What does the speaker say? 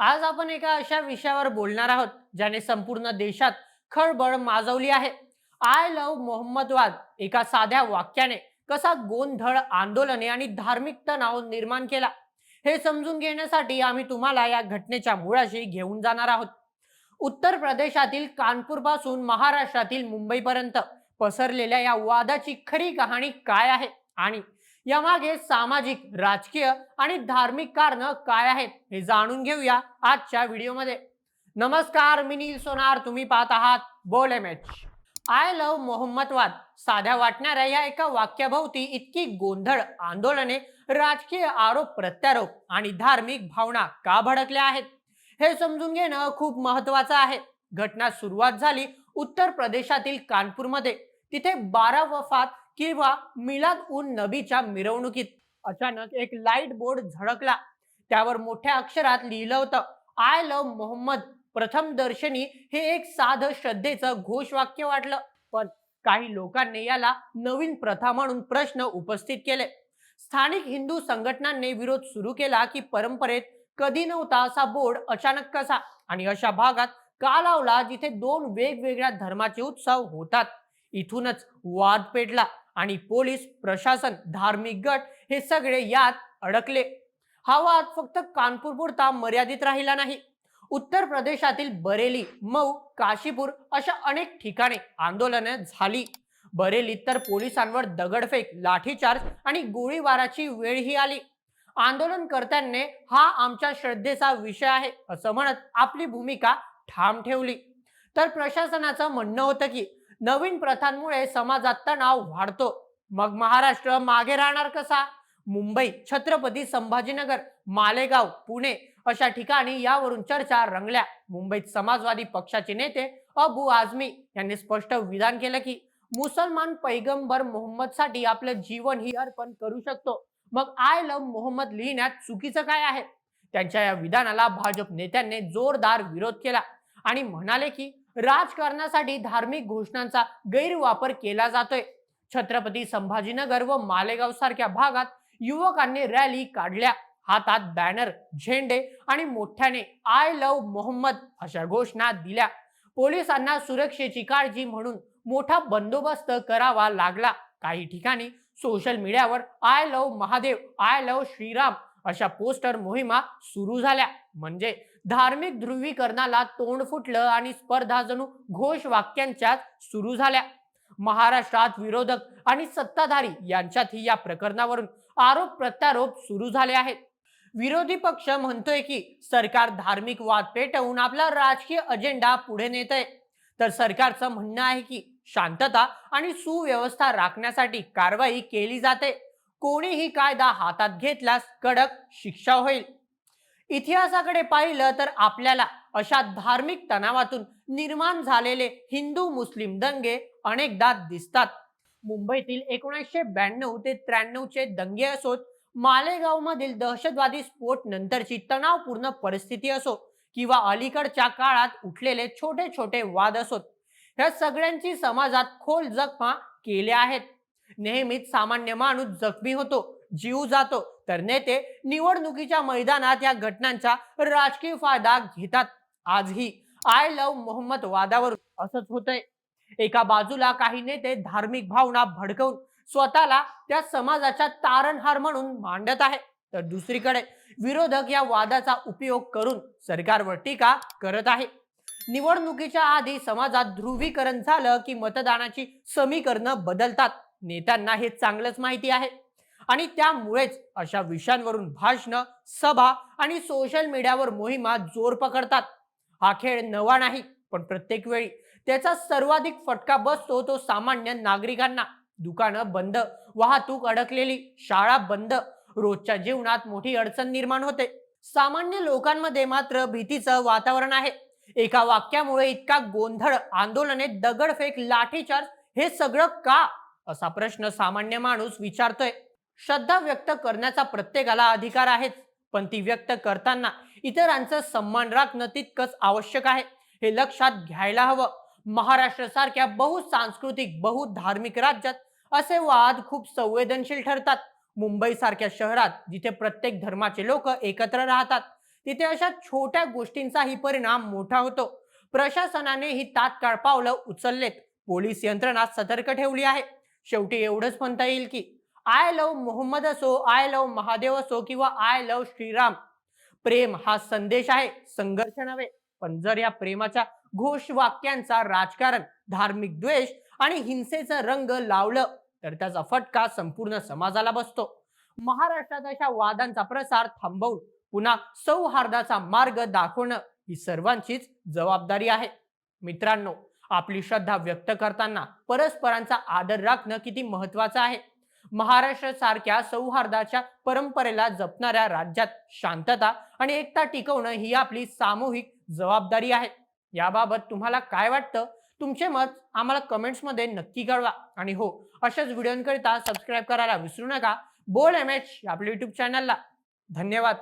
आज आपण एका अशा विषयावर बोलणार आहोत ज्याने संपूर्ण देशात खळबळ माजवली आहे. आय लव्ह मोहम्मदवाद एका साध्या वाक्याने कसा गोंधळ आंदोलने आणि धार्मिक तणाव निर्माण केला हे समजून घेण्यासाठी आम्ही तुम्हाला या घटनेच्या मुळाशी घेऊन जाणार आहोत. उत्तर प्रदेशातील कानपूरपासून महाराष्ट्रातील मुंबईपर्यंत पसरलेल्या या वादाची खरी कहाणी काय आहे आणि यामागे सामाजिक राजकीय आणि धार्मिक कारण काय आहेत हे जाणून घेऊया आजच्या व्हिडिओमध्ये. नमस्कार मी नील सोनार तुम्ही पाहत आहात बोल एम एच. आय लव्ह मोहम्मदवाद साध्या वाटणाऱ्या या एका वाक्याभोवती इतकी गोंधळ आंदोलने राजकीय आरोप प्रत्यारोप आणि धार्मिक भावना का भडकल्या आहेत? हे समजून घेणं खूप महत्वाचं आहे. घटना सुरुवात झाली उत्तर प्रदेशातील कानपूरमध्ये. तिथे बारा वफात किंवा मिलाद उन नबीच्या मिरवणुकीत. अचानक एक लाइट बोर्ड झळकला. त्यावर मोठ्या अक्षरात लिहिलं होतं आय लव्ह मोहम्मद प्रथम दर्शनी हे एक साधं श्रद्धेचं घोषवाक्य वाटलं. पण काही लोकांनी याला नवीन प्रथा म्हणून प्रश्न उपस्थित केले. स्थानिक हिंदू संघटनांनी विरोध सुरू केला की परंपरेत कधी नव्हता असा बोर्ड अचानक कसा? आणि अशा भागात का लावला जिथे दोन वेगवेगळ्या धर्माचे उत्सव होतात? इथूनच वाद पेटला. आणि पोलीस प्रशासन धार्मिक गट हे सगळे यात अडकले. हा वाद फक्त कानपूर पुरता मर्यादित राहिला नाही. उत्तर प्रदेशातील बरेली मऊ काशीपूर अशा अनेक ठिकाणी आंदोलनं झाली. बरेलीत तर पोलिसांवर दगडफेक लाठीचार्ज आणि गोळीबाराची वेळही आली. आंदोलनकर्त्यांनी हा आमच्या श्रद्धेचा विषय आहे असं म्हणत आपली भूमिका ठाम ठेवली. तर प्रशासनाचं म्हणणं होतं की नवीन प्रथांमुळे समाजात तणाव वाढतो. मग महाराष्ट्र मागे राहणार कसा? मुंबई छत्रपती संभाजीनगर मालेगाव पुणे अशा ठिकाणी यावरून चर्चा रंगल्या. मुंबईत समाजवादी पक्षाचे नेते अबू आझमी यांनी स्पष्ट विधान केलं की मुसलमान पैगंबर मोहम्मदसाठी आपलं जीवनही अर्पण करू शकतो. मग आय लव्ह मोहम्मद लिहिण्यात चुकीचं काय आहे? त्यांच्या या विधानाला भाजप नेत्यांनी जोरदार विरोध केला आणि म्हणाले की राजकारणासाठी धार्मिक घोषणांचा गैरवापर केला जातोय. छत्रपती संभाजीनगर व मालेगाव सारख्या भागात युवकांनी रॅली काढल्या. हातात बॅनर झेंडे आणि मोठ्याने आय लव्ह मोहम्मद अशा घोषणा दिल्या. पोलिसांना सुरक्षेची काळजी म्हणून मोठा बंदोबस्त करावा लागला. काही ठिकाणी सोशल मीडियावर I love Mahadev I love Shriram अशा पोस्टर मोहिमा सुरू झाल्या. म्हणजे धार्मिक ध्रुवीकरणाला तोंड फुटलं आणि स्पर्धा जणू घोष वाक्यांच्या सुरू झाल्या. महाराष्ट्रात विरोधक आणि सत्ताधारी यांच्यातही या प्रकरणावरून आरोप प्रत्यारोप सुरू झाले आहेत. विरोधी पक्ष म्हणतोय की सरकार धार्मिक वाद पेटवून आपला राजकीय अजेंडा पुढे नेत आहे तर सरकारचं म्हणणं आहे की शांतता आणि सुव्यवस्था राखण्यासाठी कारवाई केली जाते. कोणीही कायदा हातात घेतल्यास कडक शिक्षा होईल. इतिहासाकडे पाहिलं तर आपल्याला अशा धार्मिक तणावातून निर्माण झालेले हिंदू मुस्लिम दंगे अनेकदा दिसतात. मुंबईतील एकोणीसशे ब्याण्णव ते त्र्याण्णवचे दंगे असोत मालेगाव मधील दहशतवादी स्फोट नंतरची तणावपूर्ण परिस्थिती असो किंवा अलीकडच्या काळात उठलेले छोटे छोटे वाद असोत ह्या सगळ्यांची समाजात खोल जखमा केल्या आहेत. नेहमीच सामान्य माणूस जखमी होतो. जीव जातो. तर नेते निवडणुकीच्या मैदानात या घटनांचा राजकीय फायदा घेतात. आजही आय लव्ह मोहम्मद वादावर असंच होतंय. एका बाजूला काही नेते धार्मिक भावना भडकवून स्वतःला त्या समाजाच्या तारणहार म्हणून मांडत आहे तर दुसरीकडे विरोधक या वादाचा उपयोग करून सरकारवर टीका करत आहे. निवडणुकीच्या आधी समाजात ध्रुवीकरण झालं की मतदानाची समीकरणं बदलतात. नेत्यांना हे चांगलंच माहिती आहे. आणि त्यामुळेच अशा विषयांवरून भाषणं सभा आणि सोशल मीडियावर मोहिमा जोर पकडतात. हा खेळ नवा नाही पण प्रत्येक वेळी. त्याचा सर्वाधिक फटका बसतो तो सामान्य नागरिकांना. दुकानं बंद वाहतूक अडकलेली शाळा बंद रोजच्या जीवनात मोठी अडचण निर्माण होते. सामान्य लोकांमध्ये मात्र भीतीचं वातावरण आहे. एका वाक्यामुळे इतका गोंधळ आंदोलने दगडफेक लाठीचार्ज हे सगळं का? असा प्रश्न सामान्य माणूस विचारतोय. श्रद्धा व्यक्त करण्याचा प्रत्येकाला अधिकार आहेच. पण ती व्यक्त करताना इतरांचा सन्मान राखणं तितकंच आवश्यक आहे. हे लक्षात घ्यायला हवं. महाराष्ट्र सारख्या बहुसांस्कृतिक बहुधार्मिक राज्यात असे वाद खूप संवेदनशील ठरतात. मुंबई सारख्या शहरात जिथे प्रत्येक धर्माचे लोक एकत्र राहतात तिथे अशा छोट्या गोष्टींचाही परिणाम मोठा होतो. प्रशासनाने ही तात्काळ पावलं उचललेत. पोलीस यंत्रणा सतर्क ठेवली आहे. शेवटी एवढंच म्हणता येईल की आय लव मोहम्मद असो आय लव महादेव असो किंवा आय लव श्रीराम प्रेम हा संदेश आहे संघर्ष नव्हे. पण जर या प्रेमाच्या घोष वाक्यांचा राजकारण धार्मिक द्वेष आणि हिंसेचा रंग लावलं तर त्याचा फटका संपूर्ण समाजाला बसतो. महाराष्ट्रात अशा वादांचा प्रसार थांबवून पुन्हा सौहार्दाचा मार्ग दाखवणं ही सर्वांचीच जबाबदारी आहे. मित्रांनो आपली श्रद्धा व्यक्त करताना परस्परांचा आदर राखणं किती महत्वाचं आहे? महाराष्ट्र सारख्या सौहार्दाच्या परंपरेला जपणाऱ्या राज्यात शांतता आणि एकता टिकवणं ही आपली सामूहिक जबाबदारी आहे. याबाबत तुम्हाला काय वाटतं? तुमचे मत आम्हाला कमेंट्समध्ये नक्की कळवा. आणि हो अशाच व्हिडिओंकरिता सबस्क्राईब करायला विसरू नका. बोल एम एच आपल्या युट्यूब चॅनलला धन्यवाद.